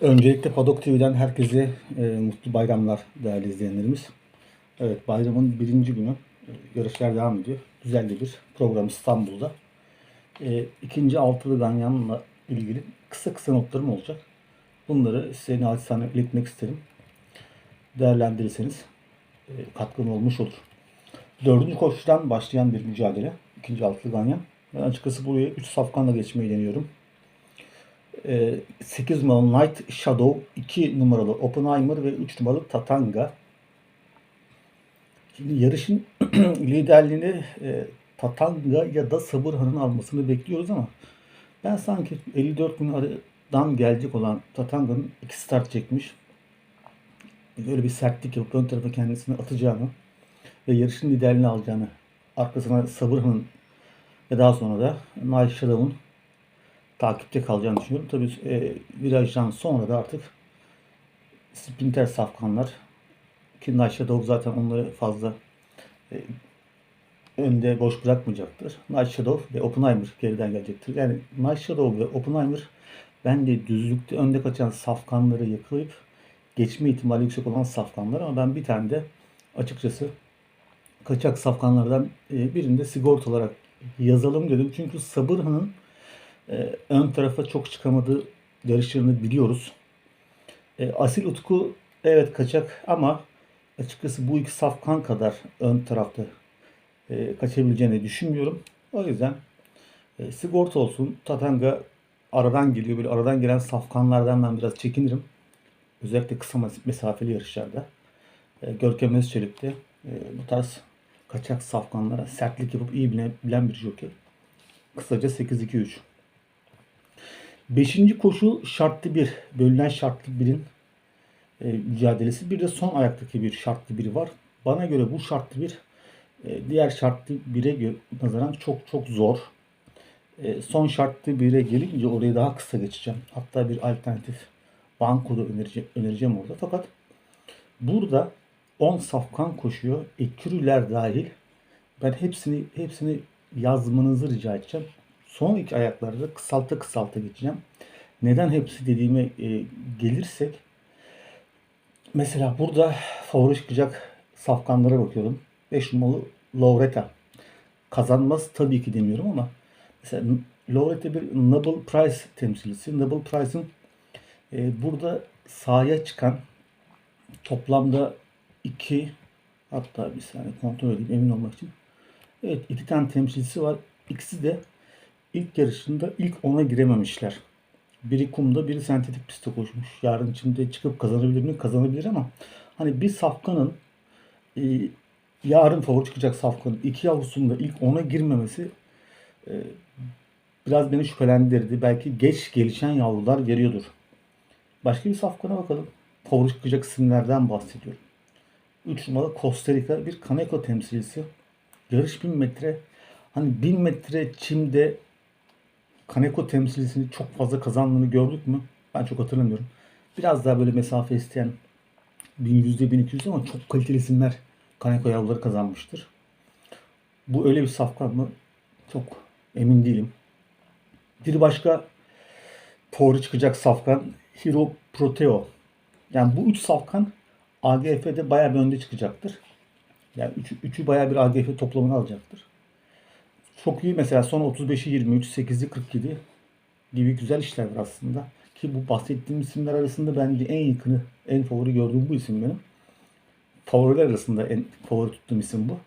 Öncelikle Padok TV'den herkese e, mutlu bayramlar değerli izleyenlerimiz. Evet bayramın birinci günü e, yarışlar devam ediyor. Güzel bir program İstanbul'da. E, ikinci altılı ganyanla ilgili kısa kısa notlarım olacak. Bunları size naçizane iletmek isterim. Değerlendirirseniz e, katkım olmuş olur. Dördüncü koşudan başlayan bir mücadele. İkinci altılı ganyan. Ben açıkçası buraya 3 safkanla geçmeyi deniyorum. 8 numaralı Night Shadow, 2 numaralı Oppenheimer ve 3 numaralı Tatanga. Şimdi yarışın liderliğini e, Tatanga ya da Sabırhan'ın almasını bekliyoruz ama ben sanki 54 bin aradan gelecek olan Tatanga'nın iki start çekmiş. Böyle bir sertlik yapıp ön tarafa kendisini atacağını ve yarışın liderliğini alacağını arkasına Sabırhan'ın ve daha sonra da Night Shadow'un takipte kalacağını düşünüyorum. Tabii e, virajdan sonra da artık sprinter safkanlar ki Shadow zaten onları fazla e, önde boş bırakmayacaktır. Night Shadow ve Oppenheimer geriden gelecektir. Yani Night Shadow ve Oppenheimer ben de düzlükte önde kaçan safkanları yakalayıp geçme ihtimali yüksek olan safkanlar ama ben bir tane de açıkçası kaçak safkanlardan e, birinde sigorta olarak yazalım dedim. Çünkü Sabırhan'ın e, ön tarafa çok çıkamadığı yarışlarını biliyoruz. E, Asil Utku evet kaçak ama açıkçası bu iki safkan kadar ön tarafta e, kaçabileceğini düşünmüyorum. O yüzden e, sigorta olsun. Tatanga aradan geliyor. Böyle aradan gelen safkanlardan ben biraz çekinirim. Özellikle kısa mesafeli yarışlarda. E, Görkem Özçelik de e, bu tarz kaçak safkanlara sertlik yapıp iyi bilen, bilen bir jockey. Kısaca 8-2-3. Beşinci koşu şartlı bir, bölünen şartlı birin e, mücadelesi. Bir de son ayaktaki bir şartlı biri var. Bana göre bu şartlı bir e, diğer şartlı bire nazaran çok çok zor. E, son şartlı bire gelince orayı daha kısa geçeceğim. Hatta bir alternatif banko da önereceğim, önereceğim orada. Fakat burada 10 safkan koşuyor. Ekürüler dahil. Ben hepsini hepsini yazmanızı rica edeceğim. Son iki ayaklarda kısalta kısalta geçeceğim. Neden hepsi dediğime e, gelirsek mesela burada favori çıkacak safkanlara bakıyorum. 5 numaralı Laureta. Kazanmaz tabii ki demiyorum ama mesela Laureta bir Nobel Prize temsilcisi. Nobel Prize'ın e, burada sahaya çıkan toplamda iki hatta bir saniye kontrol edeyim emin olmak için. Evet iki tane temsilcisi var. İkisi de ilk yarışında ilk ona girememişler. Biri kumda, biri sentetik pistte koşmuş. Yarın içinde çıkıp kazanabilir mi? Kazanabilir ama hani bir safkanın e, yarın favori çıkacak safkanın iki yavrusunda ilk ona girmemesi e, biraz beni şüphelendirdi. Belki geç gelişen yavrular geliyordur. Başka bir safkana bakalım. Favori çıkacak isimlerden bahsediyorum. 3 numaralı Costa Rica bir Kaneko temsilcisi. Yarış 1000 metre. Hani 1000 metre çimde Kaneko temsilcisini çok fazla kazandığını gördük mü? Ben çok hatırlamıyorum. Biraz daha böyle mesafe isteyen 1100'de 1200 ama çok kaliteli isimler Kaneko yavruları kazanmıştır. Bu öyle bir safkan mı? Çok emin değilim. Bir başka favori çıkacak safkan Hero Proteo. Yani bu üç safkan AGF'de bayağı bir önde çıkacaktır. Yani üçü, üçü bayağı bir AGF toplamını alacaktır. Çok iyi mesela son 35'i 23, 8'i 47 gibi güzel işler var aslında. Ki bu bahsettiğim isimler arasında bence en yakını, en favori gördüğüm bu isim benim. Favoriler arasında en favori tuttuğum isim bu.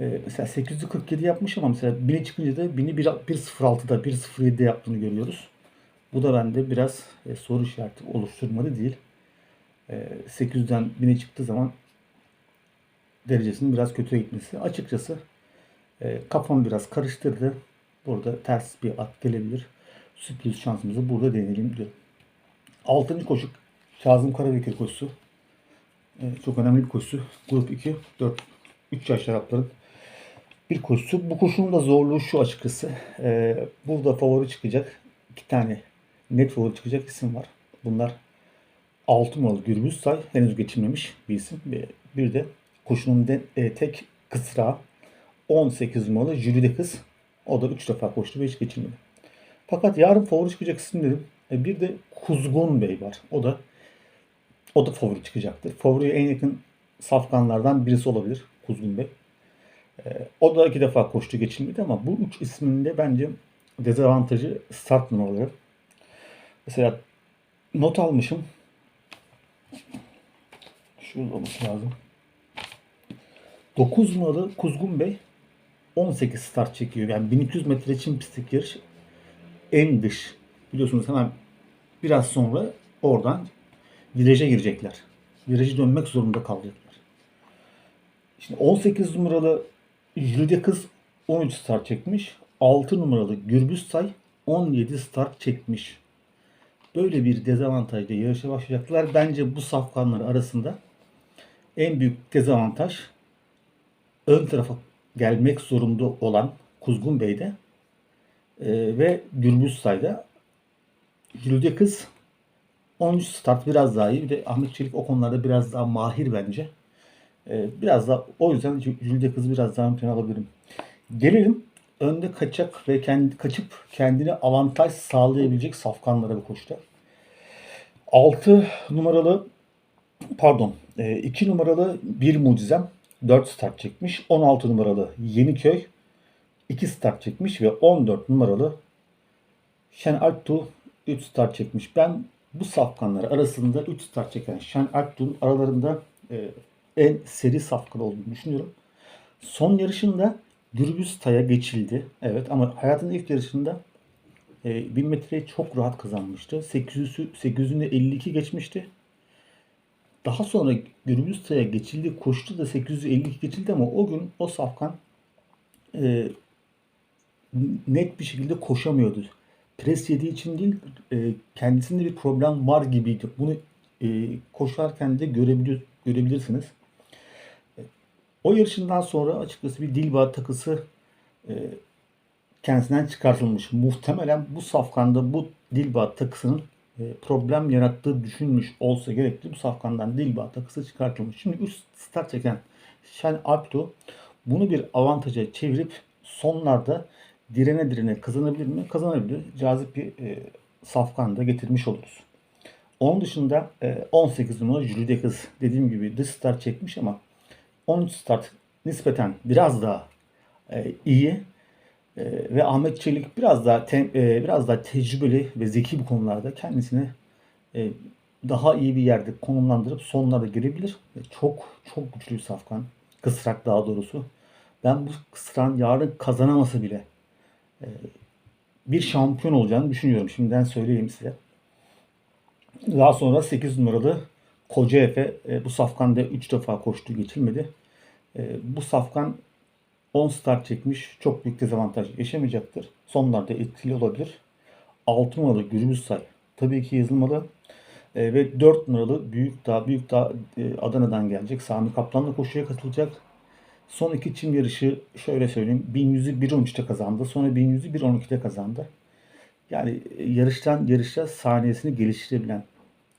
Ee, mesela 847 yapmış ama mesela 1000'e çıkınca da 1000'i 1.06'da 1.07'de yaptığını görüyoruz. Bu da bende biraz e, soru işareti oluşturmadı değil. E, 800'den 1000'e çıktığı zaman derecesinin biraz kötüye gitmesi. Açıkçası e, kafam biraz karıştırdı. Burada ters bir at gelebilir. Sürpriz şansımızı burada deneyelim diyorum. Altıncı koşu Kazım Karabekir koşusu. E, çok önemli bir koşusu. Grup 2, 4, 3 yaş tarafların bir koşusu. Bu koşunun da zorluğu şu açıkçası. E, burada favori çıkacak. iki tane net favori çıkacak isim var. Bunlar 6 numaralı Gürbüz Say henüz geçilmemiş bir isim. Bir de koşunun de, e, tek kısra 18 numaralı Jülide kız. O da 3 defa koştu ve hiç geçilmedi. Fakat yarın favori çıkacak isim. E bir de Kuzgun Bey var. O da o da favori çıkacaktır. Favoriye en yakın safkanlardan birisi olabilir Kuzgun Bey. Ee, o da iki defa koştu geçilmedi ama bu üç isminde bence dezavantajı start numaraları. Mesela not almışım. Şurada olması lazım. 9 numaralı Kuzgun Bey 18 start çekiyor. Yani 1200 metre çim pislik yarış en dış. Biliyorsunuz hemen biraz sonra oradan viraja girecekler. Virajı dönmek zorunda kalacaklar. Şimdi 18 numaralı Jülide Kız 13 start çekmiş. 6 numaralı Gürbüz Say 17 start çekmiş. Böyle bir dezavantajla yarışa başlayacaklar. Bence bu safkanlar arasında en büyük dezavantaj ön tarafa gelmek zorunda olan Kuzgun Bey'de e, ve Gürbüz Say'da Jülide Kız 13 start biraz daha iyi. Bir de Ahmet Çelik o konularda biraz daha mahir bence. Ee, biraz da o yüzden Jülde Kız'ı biraz daha ön alabilirim. Gelelim önde kaçak ve kendi kaçıp kendine avantaj sağlayabilecek safkanlara bu koşuda. 6 numaralı pardon 2 numaralı bir mucizem 4 start çekmiş. 16 numaralı Yeniköy 2 start çekmiş ve 14 numaralı Şen Alptu 3 start çekmiş. Ben bu safkanlar arasında 3 start çeken Şen Alptu'nun aralarında e, en seri safkan olduğunu düşünüyorum. Son yarışında Gürbüz Tay'a geçildi. Evet ama hayatının ilk yarışında e, 1000 metreyi çok rahat kazanmıştı. 800'ü 800'ünde 52 geçmişti. Daha sonra Gürbüz Tay'a geçildi. Koştu da 852 geçildi ama o gün o safkan e, net bir şekilde koşamıyordu. Pres yediği için değil, e, kendisinde bir problem var gibiydi. Bunu e, koşarken de görebilir, görebilirsiniz. O yarışından sonra açıkçası bir Dilba takısı e, kendisinden çıkartılmış. Muhtemelen bu safkanda bu Dilba takısının e, problem yarattığı düşünmüş olsa gerekli. Bu safkandan Dilba takısı çıkartılmış. Şimdi üst start çeken Şen Alpto bunu bir avantaja çevirip sonlarda direne direne kazanabilir mi? Kazanabilir. Cazip bir e, safkan da getirmiş oluruz. Onun dışında e, 18 numara Jülide Kız dediğim gibi dış start çekmiş ama 13 start nispeten biraz daha e, iyi e, ve Ahmet Çelik biraz daha te, e, biraz daha tecrübeli ve zeki bu konularda kendisini e, daha iyi bir yerde konumlandırıp sonlara girebilir. Ve çok çok güçlü bir safkan. Kısrak daha doğrusu. Ben bu kısran yarın kazanaması bile e, bir şampiyon olacağını düşünüyorum. Şimdiden söyleyeyim size. Daha sonra 8 numaralı Koca Efe e, bu safkanda 3 defa koştu geçilmedi. E, bu safkan 10 start çekmiş. Çok büyük dezavantaj yaşamayacaktır. Sonlarda etkili olabilir. 6 numaralı Gürbüz Say tabii ki yazılmalı. E, ve 4 numaralı Büyük Dağ, Büyük Dağ e, Adana'dan gelecek. Sami Kaplan da koşuya katılacak. Son iki çim yarışı şöyle söyleyeyim. 1100'ü 1.13'te kazandı. Sonra 1100'ü 1.12'de kazandı. Yani e, yarıştan yarışa saniyesini geliştirebilen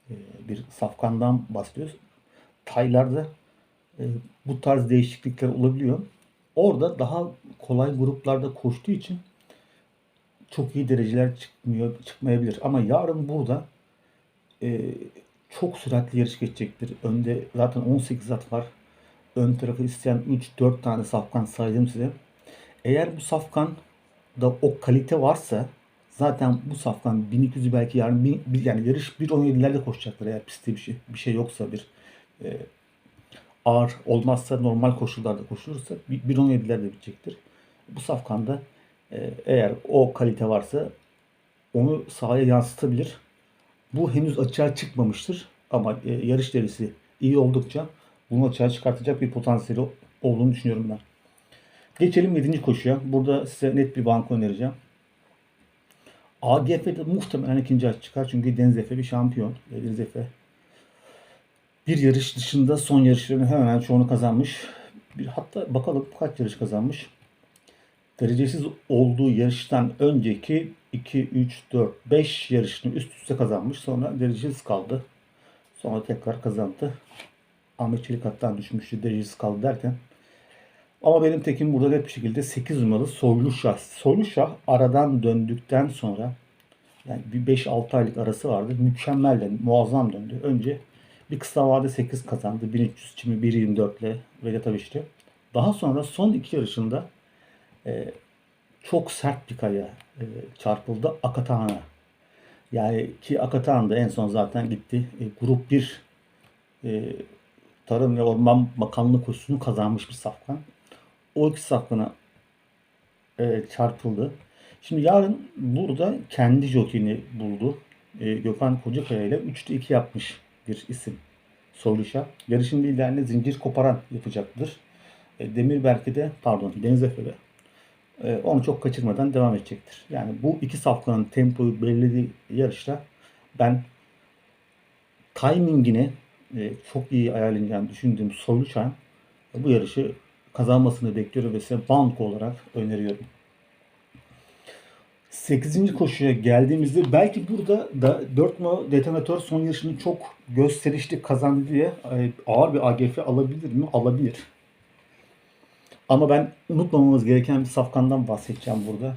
e, bir safkandan bahsediyoruz. Taylarda e, bu tarz değişiklikler olabiliyor. Orada daha kolay gruplarda koştuğu için çok iyi dereceler çıkmıyor, çıkmayabilir. Ama yarın burada çok süratli yarış geçecektir. Önde zaten 18 at var. Ön tarafı isteyen 3-4 tane safkan saydım size. Eğer bu safkan da o kalite varsa zaten bu safkan 1200'ü belki yarın bir, yani yarış 1.17'lerde koşacaklar eğer pistte bir şey, bir şey yoksa bir e, ağır olmazsa normal koşullarda koşulursa 1.17'lerde bitecektir. Bu safkanda e, eğer o kalite varsa onu sahaya yansıtabilir. Bu henüz açığa çıkmamıştır ama e, yarış derisi iyi oldukça bunu açığa çıkartacak bir potansiyeli olduğunu düşünüyorum ben. Geçelim 7. koşuya. Burada size net bir banko önereceğim. AGF'de muhtemelen ikinci aç çıkar. Çünkü Deniz Efe bir şampiyon. Deniz Efe bir yarış dışında son yarışlarını hemen hemen çoğunu kazanmış. Bir, hatta bakalım kaç yarış kazanmış. Derecesiz olduğu yarıştan önceki 2, 3, 4, 5 yarışını üst üste kazanmış. Sonra derecesiz kaldı. Sonra tekrar kazandı. Ahmet Çelik hattan düşmüştü. Derecesiz kaldı derken. Ama benim tekim burada net bir şekilde 8 numaralı Soylu Şah. Soylu Şah aradan döndükten sonra Yani bir 5-6 aylık arası vardı. Mükemmel döndü, muazzam döndü. Önce bir kısa vade 8 kazandı. 1300 çimi 1.24 ile ve tabii işte. Daha sonra son iki yarışında e, çok sert bir kaya e, çarpıldı Akatağan'a. Yani ki Akatağan da en son zaten gitti. E, grup 1 e, Tarım ve Orman Bakanlığı koşusunu kazanmış bir safkan. O iki safkana e, çarpıldı. Şimdi yarın burada kendi jokeyini buldu. E, Gökhan Kocakaya ile 3'te 2 yapmış bir isim. Soluşa. Yarışın liderine zincir koparan yapacaktır. E, Demirberk'e de pardon Deniz Efe'de e, onu çok kaçırmadan devam edecektir. Yani bu iki safkanın tempoyu belirlediği yarışta ben timingini e, çok iyi ayarlayacağını düşündüğüm Soluşan bu yarışı kazanmasını bekliyorum ve size banko olarak öneriyorum. 8. koşuya geldiğimizde belki burada da 4 numaralı detonatör son yarışını çok gösterişli kazandı diye e, ağır bir AGF alabilir mi? Alabilir. Ama ben unutmamamız gereken bir safkandan bahsedeceğim burada.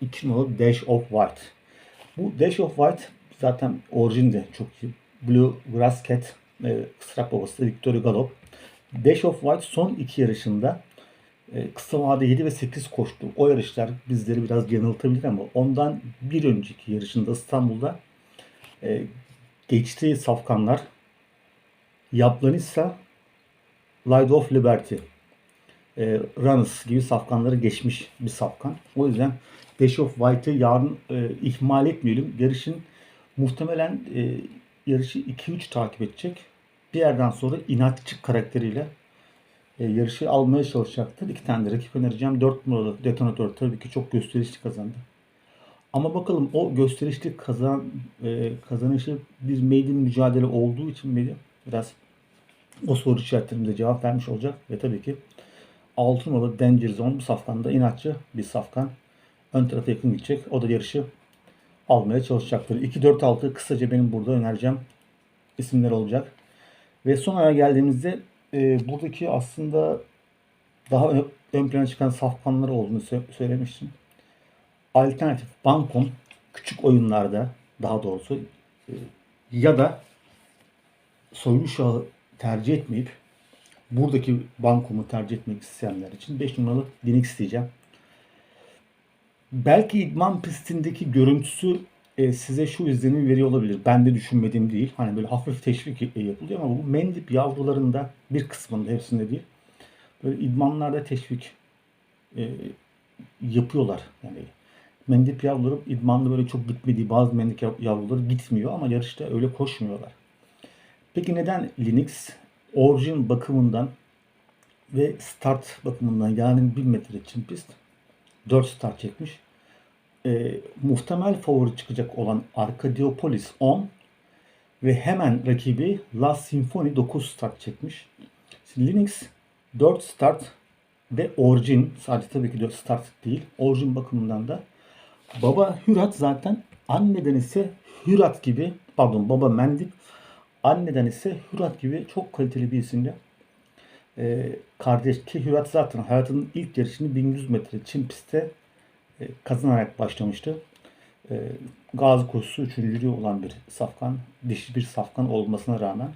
2 numaralı Dash of White. Bu Dash of White zaten orijinde çok iyi. Blue Grass Cat, e, Kısrak babası Victoria Galop. Dash of White son iki yarışında e, kısa vade 7 ve 8 koştu. O yarışlar bizleri biraz yanıltabilir ama ondan bir önceki yarışında İstanbul'da e, geçtiği safkanlar Yaplanissa, Light of Liberty, e, Runners gibi safkanları geçmiş bir safkan. O yüzden Dash of White'ı yarın e, ihmal etmeyelim. Yarışın muhtemelen e, yarışı 2-3 takip edecek. Bir yerden sonra inatçı karakteriyle e, yarışı almaya çalışacaktır. İki tane de rakip önereceğim. 4 numaralı detonatör tabii ki çok gösterişli kazandı. Ama bakalım o gösterişli kazan e, kazanışı bir maiden mücadele olduğu için beni biraz o soru işaretlerimize cevap vermiş olacak. Ve tabii ki 6 numaralı Danger Zone bu safkanda inatçı bir safkan. Ön tarafa yakın gidecek. O da yarışı almaya çalışacaktır. 2-4-6 kısaca benim burada önereceğim isimler olacak. Ve son aya geldiğimizde e, buradaki aslında daha ön, ön plana çıkan safkanlar olduğunu sö- söylemiştim. Alternatif Bankom küçük oyunlarda daha doğrusu e, ya da soylu şahı tercih etmeyip buradaki bankomu tercih etmek isteyenler için 5 numaralı Linux isteyeceğim. Belki idman pistindeki görüntüsü e, size şu izlenimi veriyor olabilir. Ben de düşünmediğim değil. Hani böyle hafif teşvik yapılıyor ama bu mendip yavrularında bir kısmında hepsinde değil. Böyle idmanlarda teşvik e, yapıyorlar. Yani mendip yavruları idmanda böyle çok gitmediği bazı mendip yavruları gitmiyor ama yarışta öyle koşmuyorlar. Peki neden Linux? Orijin bakımından ve start bakımından yani 1 metre çim pist 4 start çekmiş e, muhtemel favori çıkacak olan Arkadiopolis 10 ve hemen rakibi La Symphony 9 start çekmiş. Şimdi Linux 4 start ve Origin sadece tabii ki 4 start değil. Origin bakımından da baba Hürat zaten anneden ise Hürat gibi pardon baba Mendip anneden ise Hürat gibi çok kaliteli bir isimle ee, kardeş ki Hürat zaten hayatının ilk yarışını 1100 metre çim pistte e, kazanarak başlamıştı. E, Gazi koşusu üçüncülüğü olan bir safkan, dişi bir safkan olmasına rağmen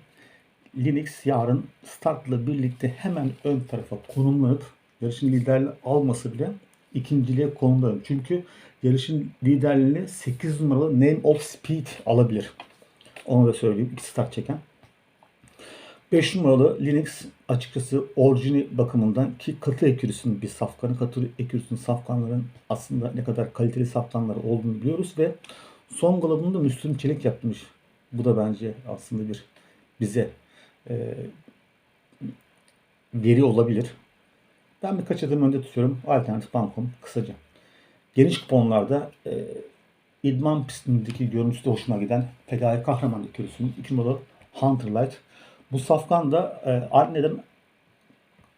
Linux yarın startla birlikte hemen ön tarafa konumlanıp yarışın liderliği alması bile ikinciliğe konumlanır. Çünkü yarışın liderliğini 8 numaralı Name of Speed alabilir. Onu da söyleyeyim. İki start çeken. 5 numaralı Linux açıkçası orijini bakımından ki katı ekürüsünün bir safkanı, katı ekürüsünün safkanların aslında ne kadar kaliteli safkanlar olduğunu biliyoruz ve son galabını da Müslüm Çelik yapmış. Bu da bence aslında bir bize e, veri olabilir. Ben birkaç adım önde tutuyorum. Alternatif bankom kısaca. Geniş kuponlarda e, idman pistindeki görüntüsü de hoşuma giden Fedai Kahraman ekürüsünün 2 numaralı Hunter Light bu safkan da e, anneden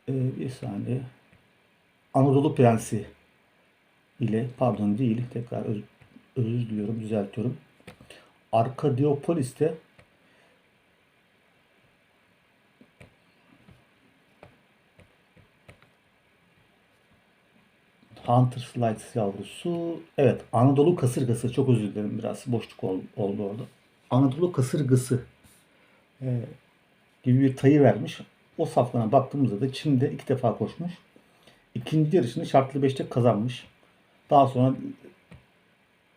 e, bir saniye Anadolu Prensi ile pardon değil tekrar öz, özür diliyorum düzeltiyorum. Arkadiopolis'te Hunter Slides yavrusu. Evet Anadolu kasırgası. Çok özür dilerim biraz boşluk ol- oldu orada. Anadolu kasırgası e, gibi bir tayı vermiş. O safkana baktığımızda da Çin'de iki defa koşmuş. İkinci yarışını şartlı 5'te kazanmış. Daha sonra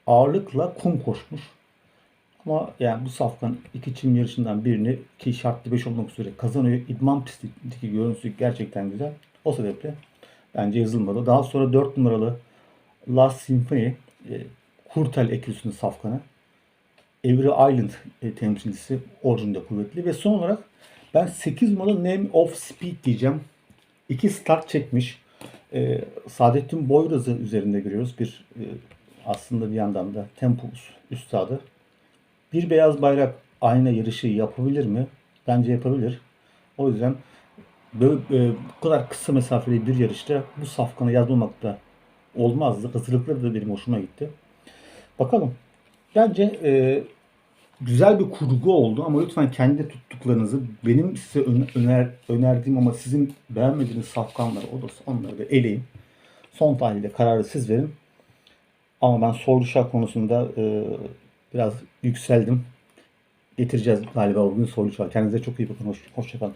ağırlıkla kum koşmuş. Ama yani bu safkan iki Çin yarışından birini ki şartlı 5 olmak üzere kazanıyor. İdman pistindeki görüntüsü gerçekten güzel. O sebeple bence yazılmadı. Daha sonra 4 numaralı Last Symphony e, Kurtel eküsünün safkanı. Every Island e, temsilcisi orijinde kuvvetli. Ve son olarak ben 8 numaralı Name of Speed diyeceğim. İki start çekmiş. E, Saadettin Boyraz'ı üzerinde görüyoruz. Bir e, aslında bir yandan da Tempus üstadı. Bir beyaz bayrak ayna yarışı yapabilir mi? Bence yapabilir. O yüzden böyle, e, bu kadar kısa mesafeli bir yarışta bu safkanı yazmamak da olmazdı. Hazırlıkları da benim hoşuma gitti. Bakalım. Bence e, güzel bir kurgu oldu ama lütfen kendi tuttuklarınızı benim size ön- öner, önerdiğim ama sizin beğenmediğiniz safkanları olursa onları da eleyin. Son tahlilde kararı siz verin. Ama ben soru şah konusunda e, biraz yükseldim. Getireceğiz galiba bugün soru şah. Kendinize çok iyi bakın. Hoş, hoşçakalın.